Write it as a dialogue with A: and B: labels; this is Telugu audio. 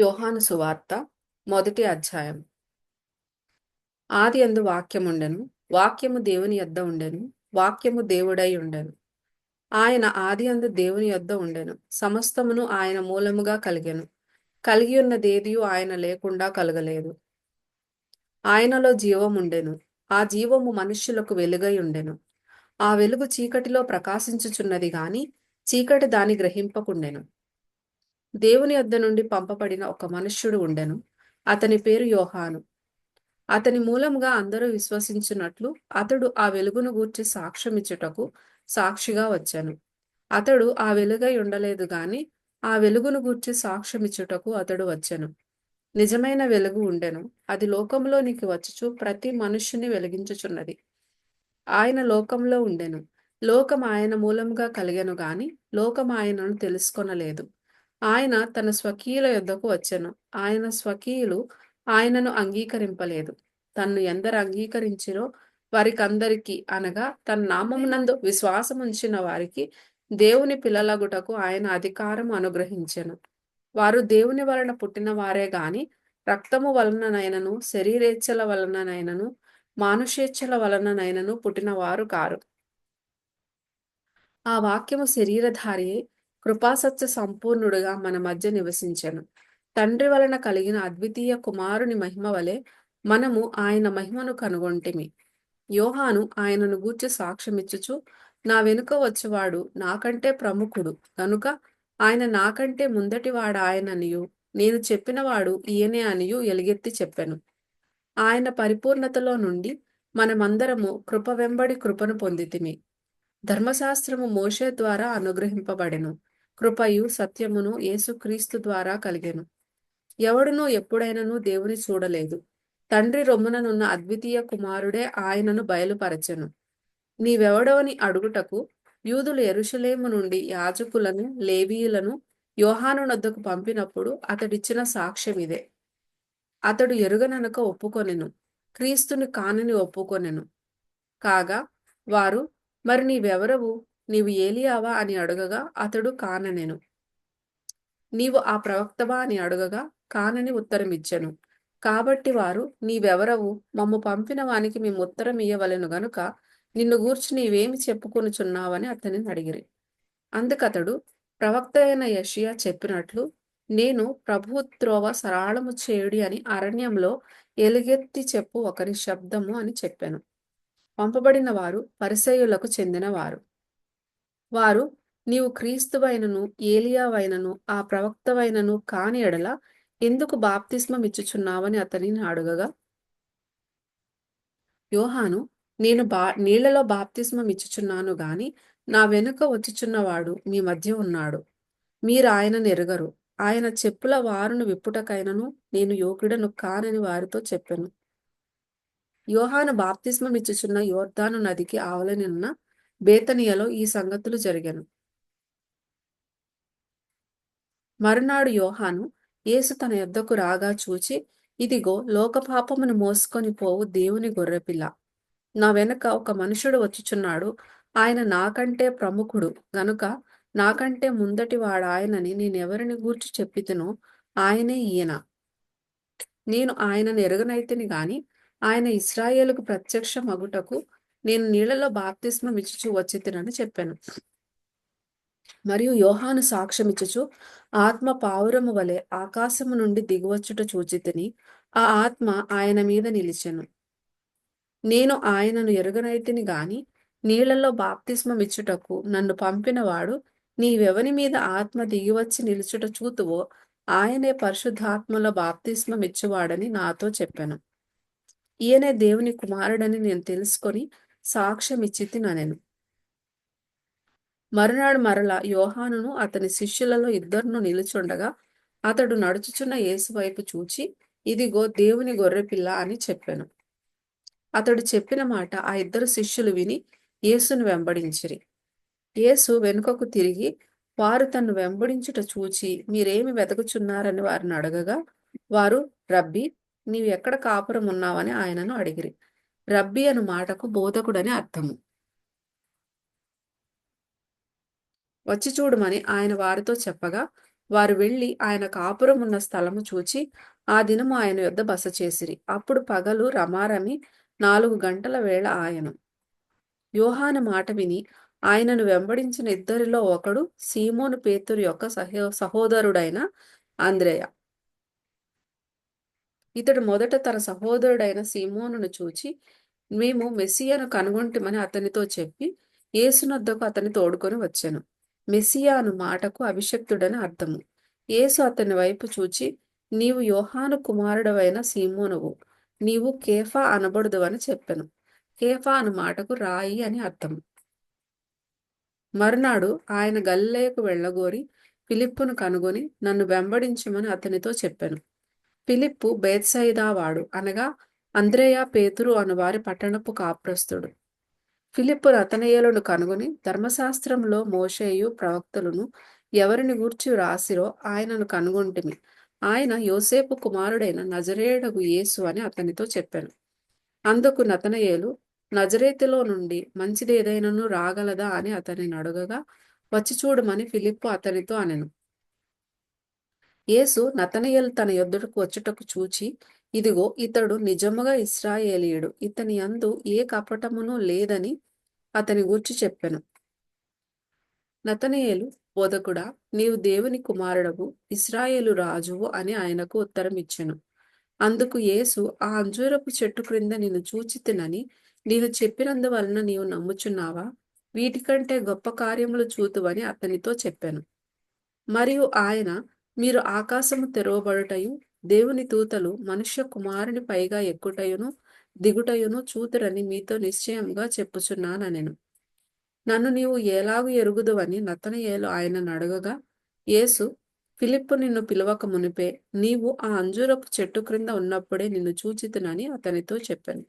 A: యోహాను సువార్త మొదటి అధ్యాయం. ఆది అందు వాక్యముండెను. వాక్యము దేవుని యొద్ద ఉండెను. వాక్యము దేవుడై ఉండెను. ఆయన ఆది అందు దేవుని యొద్ద ఉండెను. సమస్తమును ఆయన మూలముగా కలిగెను. కలిగి ఉన్నదేదియు ఆయన లేకుండా కలగలేదు. ఆయనలో జీవముండెను. ఆ జీవము మనుష్యులకు వెలుగై ఉండెను. ఆ వెలుగు చీకటిలో ప్రకాశించుచున్నది గాని చీకటి దాని గ్రహింపకుండెను. దేవుని యొద్ద నుండి పంపబడిన ఒక మనుష్యుడు ఉండెను. అతని పేరు యోహాను. అతని మూలంగా అందరూ విశ్వసించినట్లు అతడు ఆ వెలుగును గూర్చి సాక్ష్యమిచ్చుటకు సాక్షిగా వచ్చాను. అతడు ఆ వెలుగై ఉండలేదు గాని ఆ వెలుగును గూర్చి సాక్ష్యమిచ్చుటకు అతడు వచ్చెను. నిజమైన వెలుగు ఉండెను. అది లోకంలోనికి వచ్చుచు ప్రతి మనుష్యుని వెలిగించుచున్నది. ఆయన లోకంలో ఉండెను. లోకం ఆయన మూలంగా కలిగెను గాని లోకం ఆయనను తెలుసుకొనలేదు. ఆయన తన స్వకీయుల యొద్దకు వచ్చెను. ఆయన స్వకీయులు ఆయనను అంగీకరింపలేదు. తన్ను ఎందరు అంగీకరించిరో వారికందరికి అనగా తన నామమునందు విశ్వాసముంచిన వారికి దేవుని పిల్లలగుటకు ఆయన అధికారం అనుగ్రహించెను. వారు దేవుని వలన పుట్టిన వారే గాని రక్తము వలననైనను శరీరేచ్ఛల వలననైనను మానుషేచ్ఛల వలననైనను పుట్టినవారు కారు. ఆ వాక్యము శరీరధారి కృపాసత్య సంపూర్ణుడుగా మన మధ్య నివసించెను. తండ్రి వలన కలిగిన అద్వితీయ కుమారుని మహిమ వలె మనము ఆయన మహిమను కనుగొంటిమి. యోహాను ఆయనను గూర్చి సాక్ష్యమిచ్చుచు నా వెనుక వచ్చేవాడు నాకంటే ప్రముఖుడు. కనుక ఆయన నాకంటే ముందటివాడు ఆయననియు నేను చెప్పినవాడు ఈయనే అనియు ఎలుగెత్తి చెప్పెను. ఆయన పరిపూర్ణతలో నుండి మనమందరము కృప వెంబడి కృపను పొందితిమి. ధర్మశాస్త్రము మోషే ద్వారా అనుగ్రహింపబడెను. కృపయు సత్యమును యేసుక్రీస్తు ద్వారా కలిగెను. ఎవడునూ ఎప్పుడైనను దేవుని చూడలేదు. తండ్రి రొమ్ముననున్న అద్వితీయ కుమారుడే ఆయనను బయలుపరచెను. నీవెవడవని అడుగుటకు యూదులు ఎరుషలేము నుండి యాజకులను లేవీయులను యోహాను నొద్దకు పంపినప్పుడు అతడిచ్చిన సాక్ష్యం ఇదే అతడు ఎరుగననక ఒప్పుకొనెను. క్రీస్తుని కానని ఒప్పుకొనెను. కాగా వారు మరి నీవెవరవు? నీవు ఏలియావా అని అడగగా అతడు కాననెను. నీవు ఆ ప్రవక్తవా అని అడుగగా కానని ఉత్తరమిచ్చెను. కాబట్టి వారు నీవెవరవు? మమ్ము పంపిన వానికి మేము ఉత్తరం ఇయ్యవలెను గనుక నిన్ను గూర్చి నీవేమి చెప్పుకొనుచున్నావని అతనిని అడిగిరి. అందుకతడు ప్రవక్త అయిన యషియా చెప్పినట్లు నేను ప్రభు త్రోవ సరాళము చేయుడి అని అరణ్యంలో ఎలుగెత్తి చెప్పు ఒకరి శబ్దము అని చెప్పాను. పంపబడిన వారు పరిసయులకు చెందినవారు వారు నీవు క్రీస్తువైనను ఏలియావైనను ఆ ప్రవక్తవైనను కాని ఎడల ఎందుకు బాప్తిస్మం ఇచ్చుచున్నావని అతనిని అడుగగా యోహాను నేను బా నీళ్ళలో బాప్తిస్మం ఇచ్చుచున్నాను గాని నా వెనుక వచ్చుచున్నవాడు మీ మధ్య ఉన్నాడు. మీరు ఆయనను ఎరగరు ఆయన చెప్పుల వారును విప్పుటకైనను నేను యోగ్యుడను కానని వారితో చెప్పాను. యోహాను బాప్తిస్మం ఇచ్చుచున్న యోర్ధాను నదికి ఆవలని ఉన్న బేతనియలో ఈ సంగతులు జరిగాను. మరునాడు యోహాను యేసు తన యొద్దకు రాగా చూచి ఇదిగో లోకపాపమును మోసుకొని పోవు దేవుని గొర్రెపిల్ల. నా వెనక ఒక మనుషుడు వచ్చుచున్నాడు. ఆయన నాకంటే ప్రముఖుడు. గనుక నాకంటే ముందటి వాడు ఆయనని నేనెవరిని గూర్చి చెప్పితేనో ఆయనే ఈయన. నేను ఆయనను ఎరగనైతిని గాని ఆయన ఇస్రాయేలుకు ప్రత్యక్ష మగుటకు నేను నీళ్ళలో బాప్తిస్మం ఇచ్చుచు వచ్చితినని చెప్పాను. మరియు యోహాను సాక్ష్యమిచ్చుచు ఆత్మ పావురము వలె ఆకాశము నుండి దిగువచ్చుట చూచితిని ఆ ఆత్మ ఆయన మీద నిలిచెను. నేను ఆయనను ఎరుగనైతిని గాని నీళ్ళలో బాప్తిస్మం ఇచ్చుటకు నన్ను పంపినవాడు నీవెవని మీద ఆత్మ దిగివచ్చి నిలుచుట చూతువో ఆయనే పరిశుద్ధాత్మలో బాప్తిస్మం ఇచ్చేవాడని నాతో చెప్పాను. ఈయనే దేవుని కుమారుడని నేను తెలుసుకొని సాక్ష్యం ఇచ్చితి మరునాడు మరల యోహానును అతని శిష్యులలో ఇద్దరును నిలుచుండగా అతడు నడుచుచున్న యేసు వైపు చూచి ఇదిగో దేవుని గొర్రెపిల్ల అని చెప్పాను. అతడు చెప్పిన మాట ఆ ఇద్దరు శిష్యులు విని యేసును వెంబడించిరి. యేసు వెనుకకు తిరిగి వారు తన్ను వెంబడించుట చూచి మీరేమి వెతకుచున్నారని వారిని అడగగా వారు రబ్బీ నీవు ఎక్కడ కాపురం ఉన్నావని ఆయనను అడిగిరి. రబ్బీ అను మాటకు బోధకుడని అర్థము. వచ్చి చూడమని ఆయన వారితో చెప్పగా వారు వెళ్ళి ఆయన కాపురం ఉన్న స్థలము చూచి ఆ దినము ఆయన యొద్ద బస చేసిరి. అప్పుడు పగలు రమారమి నాలుగు గంటల వేళ ఆయను. యోహాన మాట విని ఆయనను వెంబడించిన ఇద్దరిలో ఒకడు సీమోను పేతురు యొక్క సహో సహోదరుడైన ఆంద్రేయ ఇతడు మొదట తన సహోదరుడైన సీమోనును చూచి మేము మెస్సియాను కనుగొంటమని అతనితో చెప్పి యేసునొద్దకు అతని తోడుకొని వచ్చాను. మెస్సియాను మాటకు అభిషక్తుడని అర్థము. యేసు అతని వైపు చూచి నీవు యోహాను కుమారుడవైన సీమోనువు. నీవు కేఫా అనబడుదువని చెప్పాను. కేఫా అను మాటకు రాయి అని అర్థం మరునాడు ఆయన గల్లేకు వెళ్ళగోరి ఫిలిప్పును కనుగొని నన్ను వెంబడించమని అతనితో చెప్పాను. ఫిలిప్పు బేత్సైదావాడు అనగా అంద్రేయ పేతురు అనువారి పట్టణపు కాప్రస్తుడు ఫిలిప్పు రతనయ్యలను కనుగొని ధర్మశాస్త్రంలో మోషేయు ప్రవక్తలను ఎవరిని గూర్చి రాసిరో ఆయనను కనుగొంటిమి. ఆయన యోసేపు కుమారుడైన నజరేయుడకు యేసు అని అతనితో చెప్పాను. అందుకు నతనయేలు నజరేతిలో నుండి మంచిదేదైనను రాగలదా అని అతనిని అడగగా వచ్చి చూడమని ఫిలిప్పు అతనితో అనెను. యేసు నతనయేలు తన యొద్దకు వచ్చుటకు చూచి ఇదిగో ఇతడు నిజముగా ఇస్రాయేలీయుడు ఇతని అందు ఏ కపటమును లేదని అతని గూర్చి చెప్పెను. నతనయేలు బోధకుడా నీవు దేవుని కుమారుడవు ఇస్రాయేలు రాజువు అని ఆయనకు ఉత్తరం ఇచ్చెను అందుకు యేసు ఆ అంజూరపు చెట్టు క్రింద నిన్ను చూచితినని నేను చెప్పినందువలన నీవు నమ్ముచున్నావా? వీటికంటే గొప్ప కార్యములు చూతువని అతనితో చెప్పాను. మరియు ఆయన మీరు ఆకాశము తెరవబడుటయు దేవుని దూతలు మనుష్య కుమారుని పైగా ఎక్కుటయును దిగుటయును చూతురని మీతో నిశ్చయంగా చెప్పుచున్నానెను నన్ను నీవు ఎలాగు ఎరుగుదువని నతనయేలు ఆయనను అడగగా యేసు ఫిలిప్పు నిన్ను పిలవక మునిపే నీవు ఆ అంజూరపు చెట్టు క్రింద ఉన్నప్పుడే నిన్ను చూచితునని అతనితో చెప్పాను.